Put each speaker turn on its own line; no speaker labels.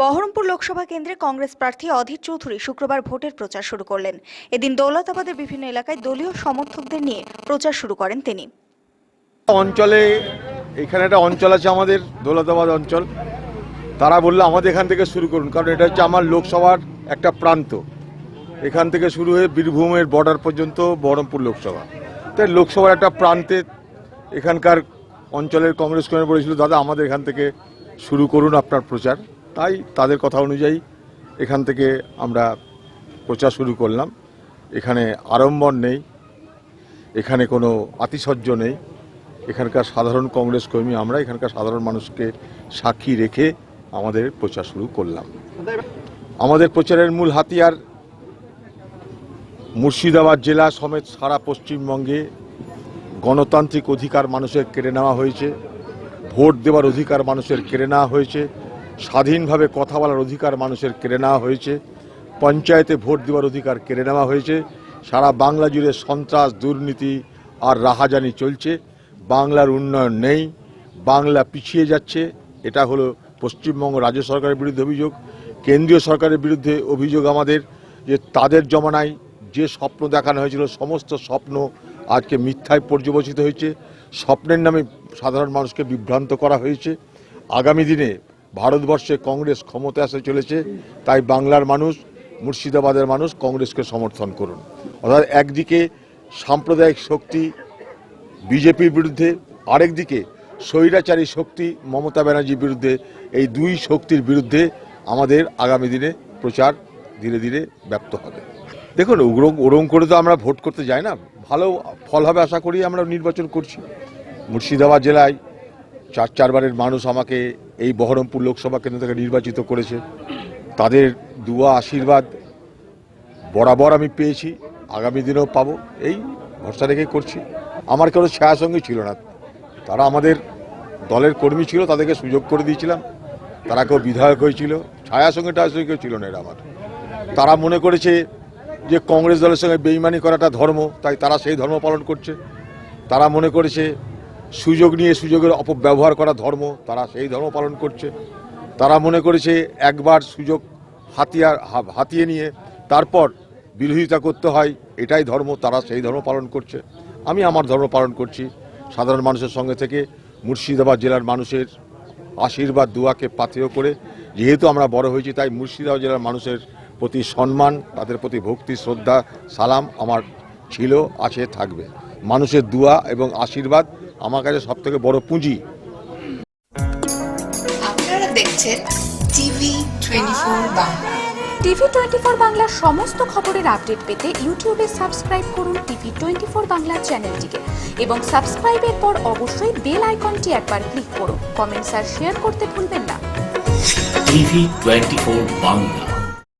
বহরমপুর লোকসভা কেন্দ্রে কংগ্রেস প্রার্থী অধীর চৌধুরী শুক্রবার ভোটের প্রচার শুরু করলেন। এদিন দৌলতাবাদের বিভিন্ন এলাকায় দলীয় সমর্থকদের নিয়ে প্রচার শুরু করেন তিনি।
অঞ্চলে, এখানে একটা অঞ্চল আছে আমাদের, দৌলতাবাদ অঞ্চল। তারা বলল, আমাদের এখান থেকে শুরু করুন। কারণ এটা হচ্ছে আমার লোকসভার একটা প্রান্ত। এখান থেকে শুরু হয়ে বীরভূমের বর্ডার পর্যন্ত বহরমপুর লোকসভা। তাই লোকসভার একটা প্রান্তে এখানকার অঞ্চলের কংগ্রেস কর্মী বলেছিল, দাদা, আমাদের এখান থেকে শুরু করুন আপনার প্রচার। তাই তাদের কথা অনুযায়ী এখান থেকে আমরা প্রচার শুরু করলাম। এখানে আড়ম্বর নেই, এখানে কোনো আতিশয্য নেই। এখানকার সাধারণ কংগ্রেস কর্মী, আমরা এখানকার সাধারণ মানুষকে সাক্ষী রেখে আমাদের প্রচার শুরু করলাম। আমাদের প্রচারের মূল হাতিয়ার মুর্শিদাবাদ জেলা সমেত সারা পশ্চিমবঙ্গে গণতান্ত্রিক অধিকার মানুষের কেড়ে নেওয়া হয়েছে, ভোট দেওয়ার অধিকার মানুষের কেড়ে নেওয়া হয়েছে, স্বাধীনভাবে কথা বলার অধিকার মানুষের কেড়ে নেওয়া হয়েছে, পঞ্চায়েতে ভোট দেওয়ার অধিকার কেড়ে নেওয়া হয়েছে, সারা বাংলা জুড়ে সন্ত্রাস, দুর্নীতি আর রাহাজানি চলছে, বাংলার উন্নয়ন নেই, বাংলা পিছিয়ে যাচ্ছে, এটা হলো পশ্চিমবঙ্গ রাজ্য সরকারের বিরুদ্ধে অভিযোগ, কেন্দ্রীয় সরকারের বিরুদ্ধে অভিযোগ আমাদের যে তাদের জমানায় যে স্বপ্ন দেখানো হয়েছিল, সমস্ত স্বপ্ন আজকে মিথ্যায় পর্যবসিত হয়েছে। স্বপ্নের নামে সাধারণ মানুষকে বিভ্রান্ত করা হয়েছে। আগামী দিনে ভারতবর্ষে কংগ্রেস ক্ষমতা আসে চলেছে, তাই বাংলার মানুষ, মুর্শিদাবাদের মানুষ কংগ্রেসকে সমর্থন করুন। অর্থাৎ একদিকে সাম্প্রদায়িক শক্তি বিজেপির বিরুদ্ধে, আরেকদিকে স্বৈরাচারী শক্তি মমতা ব্যানার্জির বিরুদ্ধে, এই দুই শক্তির বিরুদ্ধে আমাদের আগামী দিনে প্রচার ধীরে ধীরে ব্যপ্ত হবে। দেখুন ওরম ওরম করে তো আমরা ভোট করতে যাই না। ভালো ফল হবে আশা করি আমরা নির্বাচন করছি। মুর্শিদাবাদ জেলায় চার, চারবারের মানুষ আমাকে এই বহরমপুর লোকসভা কেন্দ্র থেকে নির্বাচিত করেছে। তাদের দুয়া আশীর্বাদ বরাবর আমি পেয়েছি, আগামী দিনেও পাবো। এই ভরসা রেখে করছি। আমার কেউ ছায়া সঙ্গী ছিল না। তারা আমাদের দলের কর্মী ছিল, তাদেরকে সুযোগ করে দিয়েছিলাম। তারা কেউ বিধায়ক হয়েছিল ছায়া সঙ্গে টায়া সঙ্গে কেউ ছিল না এরা আমার। তারা মনে করেছে যে কংগ্রেস দলের সঙ্গে বেইমানি করাটা ধর্ম, তাই তারা সেই ধর্ম পালন করছে। তারা মনে করেছে সুযোগ নিয়ে সুযোগের অপব্যবহার করা ধর্ম, তারা সেই ধর্ম পালন করছে। তারা মনে করেছে একবার সুযোগ হাতিয়ার হাতিয়ে নিয়ে তারপর বিরোধিতা করতে হয়, এটাই ধর্ম, তারা সেই ধর্ম পালন করছে। আমি আমার ধর্ম পালন করছি। সাধারণ মানুষের সঙ্গে থেকে মুর্শিদাবাদ জেলার মানুষের আশীর্বাদ, দুয়াকে পাথেয় করে, যেহেতু আমরা বড় হয়েছি, তাই মুর্শিদাবাদ জেলার মানুষের প্রতি সম্মান তাদের প্রতি ভক্তি শ্রদ্ধা সালাম আমার ছিল আছে থাকবে। মানুষের দুয়া এবং আশীর্বাদ আমার কাছে সব থেকে বড় পুঁজি।
আপনারা দেখছেন TV twenty Bangla.
TV twenty four বাংলার সমস্ত খবরের আপডেট পেতে ইউটিউবে সাবস্ক্রাইব করুন টিভি টোয়েন্টি ফোর বাংলা চ্যানেলটিকে এবং সাবস্ক্রাইবের পর অবশ্যই বেল আইকনটি একবার ক্লিক করুন। কমেন্টস আর শেয়ার করতে ভুলবেন না।
TV twenty four Bangla.